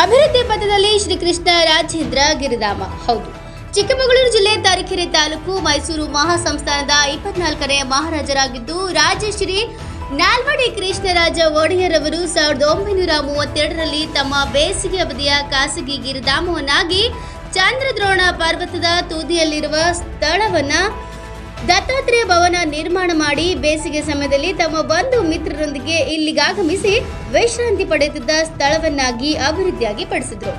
ಅಭಿವೃದ್ಧಿ ಪಥದಲ್ಲಿ ಶ್ರೀಕೃಷ್ಣ ರಾಜೇಂದ್ರ ಗಿರಿಧಾಮ. ಹೌದು. ಚಿಕ್ಕಮಗಳೂರು ಜಿಲ್ಲೆ ತರೀಕೆರೆ ತಾಲೂಕು ಮೈಸೂರು ಮಹಾಸಂಸ್ಥಾನದ ಇಪ್ಪತ್ನಾಲ್ಕನೇ ಮಹಾರಾಜರಾಗಿದ್ದು, ರಾಜಶ್ರೀ ನಾಲ್ವಡಿ ಕೃಷ್ಣರಾಜ ಒಡೆಯರ್ ಅವರು ಸಾವಿರದ ಒಂಬೈನೂರ ಮೂವತ್ತೆರಡರಲ್ಲಿ ತಮ್ಮ ಬೇಸಿಗೆ ಅವಧಿಯ ಖಾಸಗಿ ಗಿರಿಧಾಮವನ್ನಾಗಿ ಚಂದ್ರದ್ರೋಣ ಪರ್ವತದ ತುದಿಯಲ್ಲಿರುವ ಸ್ಥಳವನ್ನ ದತ್ತಾತ್ರೇಯ ಭವನ ನಿರ್ಮಾಣ ಮಾಡಿ ಬೇಸಿಗೆ ಸಮಯದಲ್ಲಿ ತಮ್ಮ ಬಂಧು ಮಿತ್ರರೊಂದಿಗೆ ಇಲ್ಲಿಗಾಗಮಿಸಿ ವಿಶ್ರಾಂತಿ ಪಡೆಯುತ್ತಿದ್ದ ಸ್ಥಳವನ್ನಾಗಿ ಅಭಿವೃದ್ಧಿಯಾಗಿ ಪಡಿಸಿದ್ರು.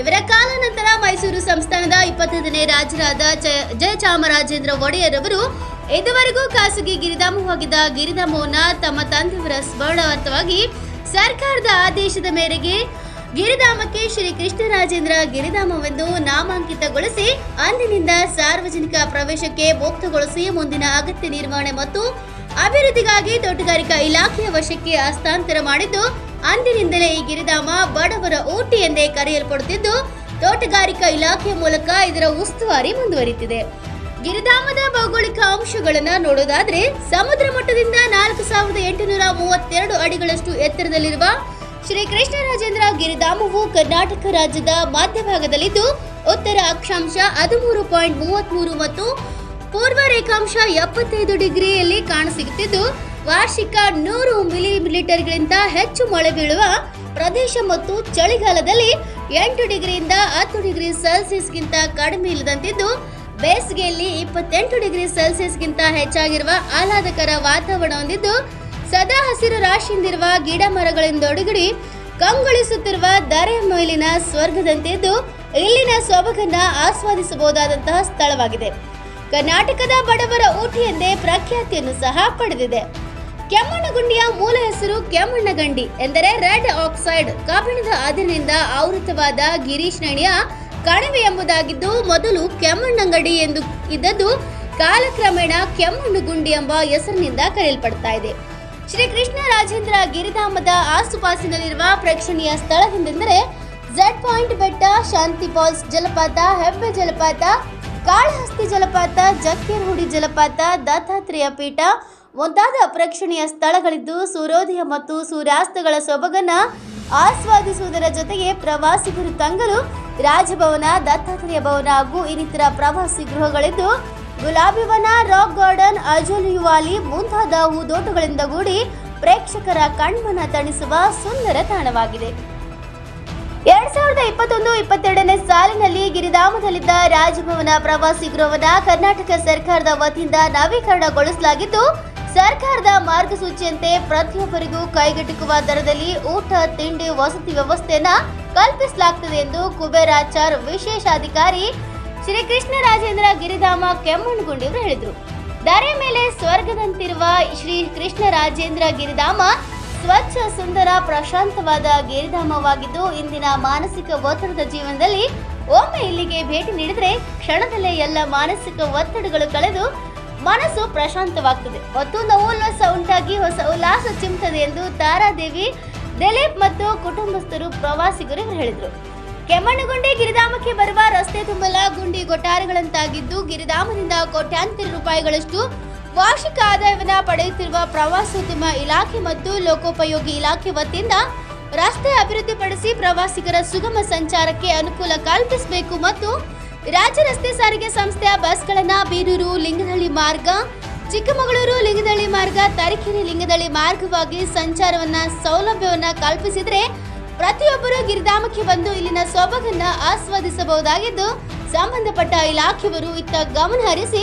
ಇವರ ಕಾಲಾನಂತರ ಮೈಸೂರು ಸಂಸ್ಥಾನದ ಇಪ್ಪತ್ತೈದನೇ ರಾಜರಾದ ಜಯ ಜಯಚಾಮರಾಜೇಂದ್ರ ಒಡೆಯರ್ ಅವರು ಇದುವರೆಗೂ ಖಾಸಗಿ ಗಿರಿಧಾಮವಾಗಿದ್ದ ಗಿರಿಧಾಮವನ್ನು ತಮ್ಮ ತಂದೆಯವರ ಸ್ಮರಣಾರ್ಥವಾಗಿ ಸರ್ಕಾರದ ಆದೇಶದ ಮೇರೆಗೆ ಗಿರಿಧಾಮಕ್ಕೆ ಶ್ರೀ ಕೃಷ್ಣರಾಜೇಂದ್ರ ಗಿರಿಧಾಮವೆಂದು ನಾಮಾಂಕಿತಗೊಳಿಸಿ ಅಂದಿನಿಂದ ಸಾರ್ವಜನಿಕ ಪ್ರವೇಶಕ್ಕೆ ಮುಕ್ತಗೊಳಿಸಿ ಮುಂದಿನ ಅಗತ್ಯ ನಿರ್ವಹಣೆ ಮತ್ತು ಅಭಿವೃದ್ಧಿಗಾಗಿ ತೋಟಗಾರಿಕಾ ಇಲಾಖೆಯ ವಶಕ್ಕೆ ಹಸ್ತಾಂತರ ಮಾಡಿದ್ದು, ಅಂದಿನಿಂದಲೇ ಈ ಗಿರಿಧಾಮ ಬಡವರ ಊಟಿ ಎಂದೇ ಕರೆಯಲ್ಪಡುತ್ತಿದ್ದು, ತೋಟಗಾರಿಕಾ ಇಲಾಖೆ ಮೂಲಕ ಇದರ ಉಸ್ತುವಾರಿ ಮುಂದುವರಿತಿದೆ ಗಿರಿಧಾಮದ ಭೌಗೋಳಿಕ ಅಂಶಗಳನ್ನು ನೋಡೋದಾದ್ರೆ ಸಮುದ್ರ ಮಟ್ಟದಿಂದ ನಾಲ್ಕು ಸಾವಿರದ ಎಂಟುನೂರ ಮೂವತ್ತೆರಡು ಅಡಿಗಳಷ್ಟು ಎತ್ತರದಲ್ಲಿರುವ ಶ್ರೀ ಕೃಷ್ಣರಾಜೇಂದ್ರ ಗಿರಿಧಾಮವು ಕರ್ನಾಟಕ ರಾಜ್ಯದ ಮಧ್ಯಭಾಗದಲ್ಲಿದ್ದು ಉತ್ತರ ಅಕ್ಷಾಂಶ ಹದಿಮೂರು ಪಾಯಿಂಟ್ ಮೂವತ್ಮೂರು ಮತ್ತು ಪೂರ್ವ ರೇಖಾಂಶ ಎಪ್ಪತ್ತೈದು ಡಿಗ್ರಿಯಲ್ಲಿ ಕಾಣಸಿಗುತ್ತಿದ್ದು, ವಾರ್ಷಿಕ ನೂರು ಮಿಲಿಮೀಟರ್ಗಳಿಂದ ಹೆಚ್ಚು ಮಳೆ ಬೀಳುವ ಪ್ರದೇಶ ಮತ್ತು ಚಳಿಗಾಲದಲ್ಲಿ ಎಂಟು ಡಿಗ್ರಿಯಿಂದ ಹತ್ತು ಡಿಗ್ರಿ ಸೆಲ್ಸಿಯಸ್ಗಿಂತ ಕಡಿಮೆ ಇಲ್ಲದಂತಿದ್ದು, ಬೇಸಿಗೆಯಲ್ಲಿ ಇಪ್ಪತ್ತೆಂಟು ಡಿಗ್ರಿ ಸೆಲ್ಸಿಯಸ್ಗಿಂತ ಹೆಚ್ಚಾಗಿರುವ ಆಹ್ಲಾದಕರ ವಾತಾವರಣ ಹೊಂದಿದ್ದು ಸದಾ ಹಸಿರು ರಾಶಿಯಿಂದಿರುವ ಗಿಡ ಮರಗಳಿಂದೊಡಗಡಿ ಕಂಗೊಳಿಸುತ್ತಿರುವ ದರೆ ಮೇಲಿನ ಸ್ವರ್ಗದಂತಿದ್ದು ಇಲ್ಲಿನ ಸೊಬಗನ್ನ ಆಸ್ವಾದಿಸಬಹುದಾದಂತಹ ಸ್ಥಳವಾಗಿದೆ. ಕರ್ನಾಟಕದ ಬಡವರ ಊಟಿ ಎಂದೇ ಪ್ರಖ್ಯಾತಿಯನ್ನು ಸಹ ಪಡೆದಿದೆ. ಕೆಮ್ಮಣ್ಣಗುಂಡಿಯ ಮೂಲ ಹೆಸರು ಕೆಮ್ಮಣ್ಣಗಂಡಿ ಎಂದರೆ ರೆಡ್ ಆಕ್ಸೈಡ್. ಕಬ್ಬಿಣದ ಅದಿರಿನಿಂದ ಆವೃತವಾದ ಗಿರೀಶ್ರೇಣಿಯ ಕಣಿವೆ ಎಂಬುದಾಗಿದ್ದು ಮೊದಲು ಕೆಮ್ಮಣ್ಣಂಗಡಿ ಎಂದು ಇದ್ದದ್ದು ಕಾಲಕ್ರಮೇಣ ಕೆಮ್ಮಣ್ಣುಗುಂಡಿ ಎಂಬ ಹೆಸರಿನಿಂದ ಕರೆಯಲ್ಪಡ್ತಾ ಇದೆ. ಶ್ರೀ ಕೃಷ್ಣ ರಾಜೇಂದ್ರ ಗಿರಿಧಾಮದ ಆಸುಪಾಸಿನಲ್ಲಿರುವ ಪ್ರೇಕ್ಷಣೀಯ ಸ್ಥಳವೆಂದರೆ ಝೆಡ್ ಪಾಯಿಂಟ್ ಬೆಟ್ಟ, ಶಾಂತಿ ಫಾಲ್ಸ್ ಜಲಪಾತ, ಹೆಬ್ಬೆ ಜಲಪಾತ, ಕಾಳಹಸ್ತಿ ಜಲಪಾತ, ಜಕ್ಕೇರ್ಹುಡಿ ಜಲಪಾತ, ದತ್ತಾತ್ರೇಯ ಪೀಠ. ಮುಂತಾದ ಪ್ರೇಕ್ಷಣೀಯ ಸ್ಥಳಗಳಿದ್ದು ಸೂರ್ಯೋದಯ ಮತ್ತು ಸೂರ್ಯಾಸ್ತಗಳ ಸೊಬಗನ್ನ ಆಸ್ವಾದಿಸುವುದರ ಜೊತೆಗೆ ಪ್ರವಾಸಿಗರು ತಂಗಲು ರಾಜಭವನ, ದತ್ತಾತ್ರೇಯ ಭವನ ಹಾಗೂ ಇನ್ನಿತರ ಪ್ರವಾಸಿ ಗೃಹಗಳಿದ್ದು ಗುಲಾಬಿ ವನ, ರಾಕ್ ಗಾರ್ಡನ್ ಅಜೋಲಿಯುವಾಲಿ ಮುಂತಾದ ಹೂದೋಟಗಳಿಂದ ಕೂಡಿ ಪ್ರೇಕ್ಷಕರ ಕಣ್ಮನ ತಣಿಸುವ ಸುಂದರ ತಾಣವಾಗಿದೆ. ಎರಡ್ ಸಾವಿರದ ಇಪ್ಪತ್ತೊಂದು, ಇಪ್ಪತ್ತೆರಡನೇ ಸಾಲಿನಲ್ಲಿ ಗಿರಿಧಾಮದಲ್ಲಿದ್ದ ರಾಜಭವನ ಪ್ರವಾಸಿ ಗೃಹವನ್ನ ಕರ್ನಾಟಕ ಸರ್ಕಾರದ ವತಿಯಿಂದ ನವೀಕರಣಗೊಳಿಸಲಾಗಿದ್ದು, ಸರ್ಕಾರದ ಮಾರ್ಗಸೂಚಿಯಂತೆ ಪ್ರತಿಯೊಬ್ಬರಿಗೂ ಕೈಗೆಟುಕುವ ದರದಲ್ಲಿ ಊಟ, ತಿಂಡಿ, ವಸತಿ ವ್ಯವಸ್ಥೆಯನ್ನ ಕಲ್ಪಿಸಲಾಗುತ್ತದೆ ಎಂದು ಕುಬೇರಾಚಾರ್ ವಿಶೇಷಾಧಿಕಾರಿ ಶ್ರೀ ಕೃಷ್ಣರಾಜೇಂದ್ರ ಗಿರಿಧಾಮ ಕೆಮ್ಮಣ್ಣಗುಂಡಿಯವರು ಹೇಳಿದರು. ದಾರಿಯ ಮೇಲೆ ಸ್ವರ್ಗದಂತಿರುವ ಶ್ರೀ ಕೃಷ್ಣರಾಜೇಂದ್ರ ಗಿರಿಧಾಮ ಸ್ವಚ್ಛ, ಸುಂದರ, ಪ್ರಶಾಂತವಾದ ಗಿರಿಧಾಮವಾಗಿದ್ದು, ಇಂದಿನ ಮಾನಸಿಕ ಒತ್ತಡದ ಜೀವನದಲ್ಲಿ ಒಮ್ಮೆ ಇಲ್ಲಿಗೆ ಭೇಟಿ ನೀಡಿದರೆ ಕ್ಷಣದಲ್ಲೇ ಎಲ್ಲ ಮಾನಸಿಕ ಒತ್ತಡಗಳು ಕಳೆದು ಮನಸ್ಸು ಪ್ರಶಾಂತವಾಗ್ತದೆ. ಮತ್ತು ಉಲ್ಲಾಸ ಉಂಟಾಗಿ ಹೊಸ ಉಲ್ಲಾಸ ಚಿಮ್ತದೆ ಎಂದು ತಾರಾದೇವಿ, ದಿಲೀಪ್ ಮತ್ತು ಕುಟುಂಬಸ್ಥರು ಪ್ರವಾಸಿಗರು ಹೇಳಿದರು. ಕೆಮ್ಮಣ್ಣಗುಂಡಿ ಗಿರಿಧಾಮಕ್ಕೆ ಬರುವ ರಸ್ತೆ ತುಂಬಲ, ಗುಂಡಿ ಗೊಟ್ಟಾರಗಳಂತಾಗಿದ್ದು ಗಿರಿಧಾಮದಿಂದ ಕೋಟ್ಯಾಂತರ ರೂಪಾಯಿಗಳಷ್ಟು ವಾರ್ಷಿಕ ಆದಾಯವನ್ನು ಪಡೆಯುತ್ತಿರುವ ಪ್ರವಾಸೋದ್ಯಮ ಇಲಾಖೆ ಮತ್ತು ಲೋಕೋಪಯೋಗಿ ಇಲಾಖೆ ವತಿಯಿಂದ ರಸ್ತೆ ಅಭಿವೃದ್ಧಿಪಡಿಸಿ ಪ್ರವಾಸಿಗರ ಸುಗಮ ಸಂಚಾರಕ್ಕೆ ಅನುಕೂಲ ಕಲ್ಪಿಸಬೇಕು ಮತ್ತು ರಾಜ್ಯ ರಸ್ತೆ ಸಾರಿಗೆ ಸಂಸ್ಥೆಯ ಬಸ್ಗಳನ್ನ ಬೀರೂರು ಲಿಂಗದಹಳ್ಳಿ ಮಾರ್ಗ, ಚಿಕ್ಕಮಗಳೂರು ಲಿಂಗದಳ್ಳಿ ಮಾರ್ಗ, ತರೀಕೆರೆ ಲಿಂಗದಳ್ಳಿ ಮಾರ್ಗವಾಗಿ ಸಂಚಾರವನ್ನ ಸೌಲಭ್ಯವನ್ನ ಕಲ್ಪಿಸಿದ್ರೆ ಪ್ರತಿಯೊಬ್ಬರು ಗಿರಿಧಾಮಕ್ಕೆ ಬಂದು ಇಲ್ಲಿನ ಸೊಬಗನ್ನ ಆಸ್ವಾದಿಸಬಹುದಾಗಿದ್ದು, ಸಂಬಂಧಪಟ್ಟ ಇಲಾಖೆಯವರು ಇತ್ತ ಗಮನ ಹರಿಸಿ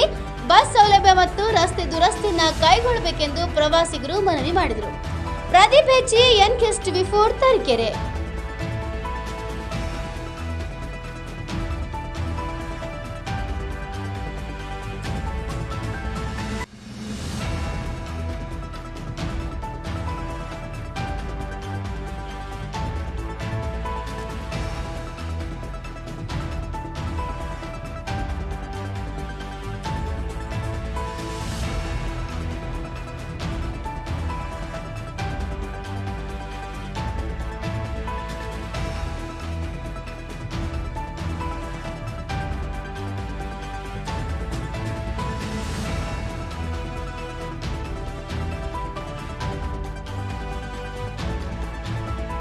ಬಸ್ ಸೌಲಭ್ಯ ಮತ್ತು ರಸ್ತೆ ದುರಸ್ತಿಯನ್ನ ಕೈಗೊಳ್ಳಬೇಕೆಂದು ಪ್ರವಾಸಿಗರು ಮನವಿ ಮಾಡಿದರು. ಪ್ರದೀಪ್ ಹೆಚ್ಚಿ ಎನ್ ಕೆಸ್ಟ್ ಬಿಫೋರ್ ತರೀಕೆರೆ.